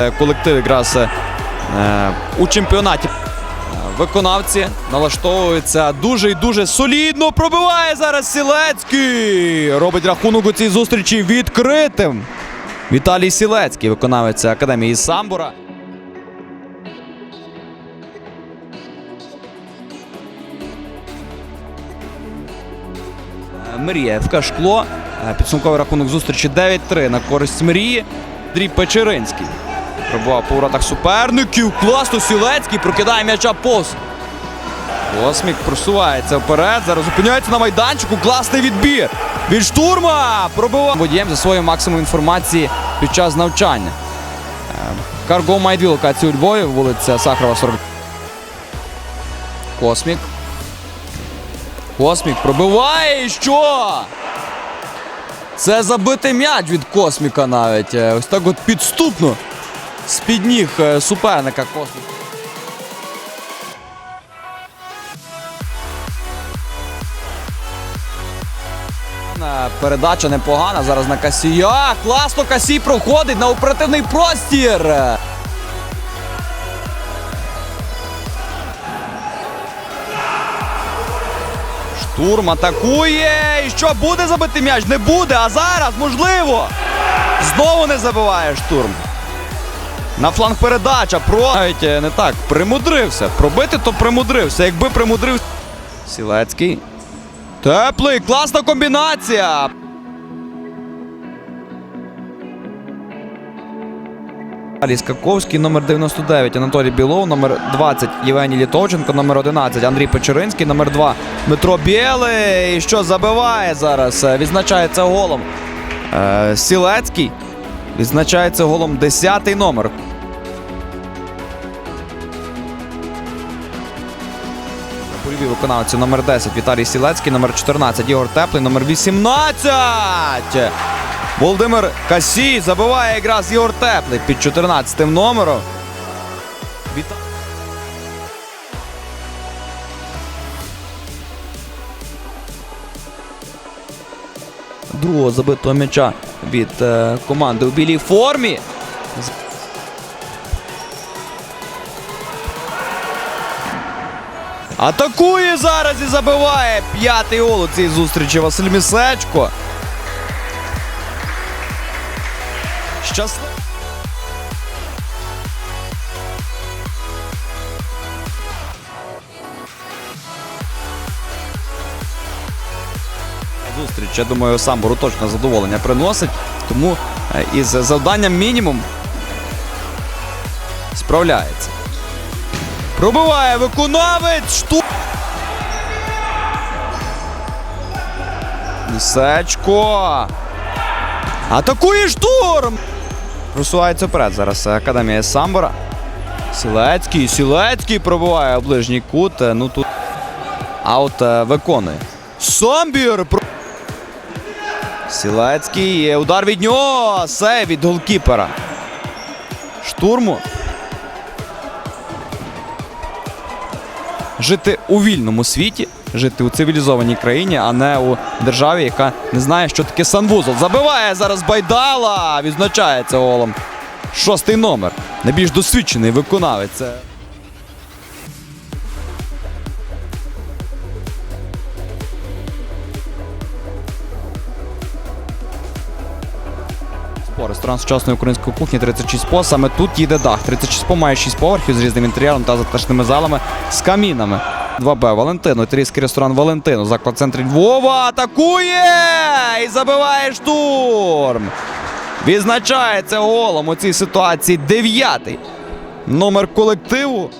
Е, Колектив якраз е, у чемпіонаті. Е, Виконавці налаштовуються дуже і дуже солідно. Пробиває зараз Сілецький. Робить рахунок у цій зустрічі відкритим. Віталій Сілецький, виконавець академії Самбура. Мрія ФК Шкло. Підсумковий рахунок зустрічі 9-3 на користь Мрії. Андрій Печеринський. Пробував по воротах суперників. Класно Сілецький прокидає м'яча поз. Космік просувається вперед. Зараз зупиняється на майданчику. Класний відбір. Від штурма пробиває водієм за свою максимум інформації під час навчання. Е, Карго має дві локації у Львові, вулиця Сахарова 40. Космік. Космік пробиває і що? Це забитий м'яч від Косміка навіть. Е, Ось так от підступно. З-під ніг е, суперника. Е, Передача непогана. Зараз на Касія. Класно Касій проходить на оперативний простір. Штурм атакує. І що буде забити м'яч? Не буде. А зараз можливо. Знову не забиває штурм. На фланг передача. Про навіть е, не так. Примудрився. Пробити, то примудрився. Якби примудрився. Сілецький. Теплий. Класна комбінація. Віталій Скаковський, номер 99, Анатолій Білов, номер 20, Євгеній Літовченко, номер 11, Андрій Печеринський, номер 2, Дмитро Білий. І що забиває зараз? Е, Відзначається голом. Е, Сілецький. Відзначається голом 10 номер. Польові виконавці номер 10 Віталій Сілецький, номер 14 Ігор Теплий, номер 18. Володимир Касій забиває якраз Ігор Теплий під 14 номером. Віта... Другого забитого м'яча від е, команди у білій формі. Атакує зараз і забиває п'ятий гол у цій зустрічі Василь Місечко. Щасливо. Зустріч, я думаю, Самбору точно задоволення приносить. Тому е, із завданням мінімум справляється. Пробиває виконавець. Шту... Лисечко. Атакує штурм. Просувається вперед зараз Академія Самбора. Сілецький. Сілецький пробиває ближній кут. Ну тут аут е, виконує. Самбір. Сілецький. Удар від нього. Сейв від голкіпера. Штурму. Жити у вільному світі, жити у цивілізованій країні, а не у державі, яка не знає, що таке санвузол. Забиває зараз Байдала. Відзначається голом. Шостий номер. Найбільш досвідчений виконавець. Ресторан сучасної української кухні 36 по. Саме тут їде дах. 36 по має 6 поверхів з різним інтер'єром та затишними залами з камінами. 2Б Валентино, італійський ресторан Валентино. Заклад центрі Львова атакує і забиває штурм. Відзначається голом у цій ситуації дев'ятий номер колективу.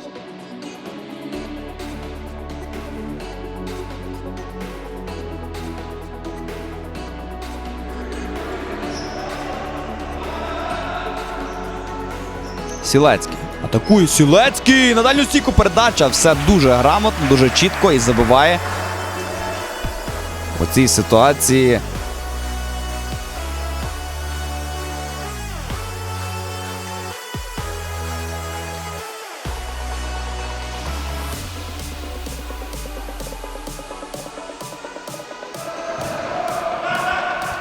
Сілецький. Атакує Сілецький. На дальню стійку передача. Все дуже грамотно, дуже чітко і забиває. У цій ситуації.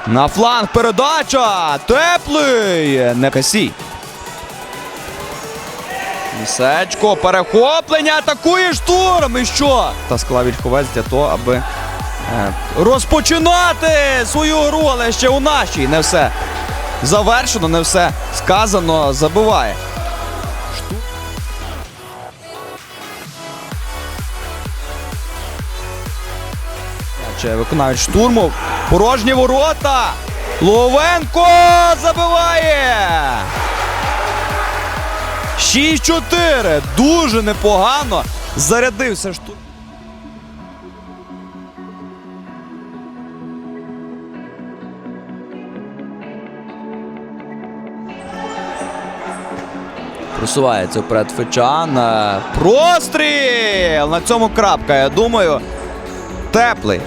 На фланг передача. Теплий. Не Касій. Місечко, перехоплення, атакує штурм. І що? Та склав Вільховець для того, аби е, розпочинати свою гру, але ще у нашій не все завершено, не все сказано, забиває. Чи виконавець штурму. Порожні ворота. Ловенко забиває. 6-4. Дуже непогано. Зарядився штурм. Просувається вперед Фечан. Е, Простріл! На цьому крапка, я думаю. Теплий.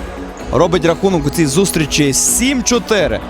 Робить рахунок у цій зустрічі 7-4.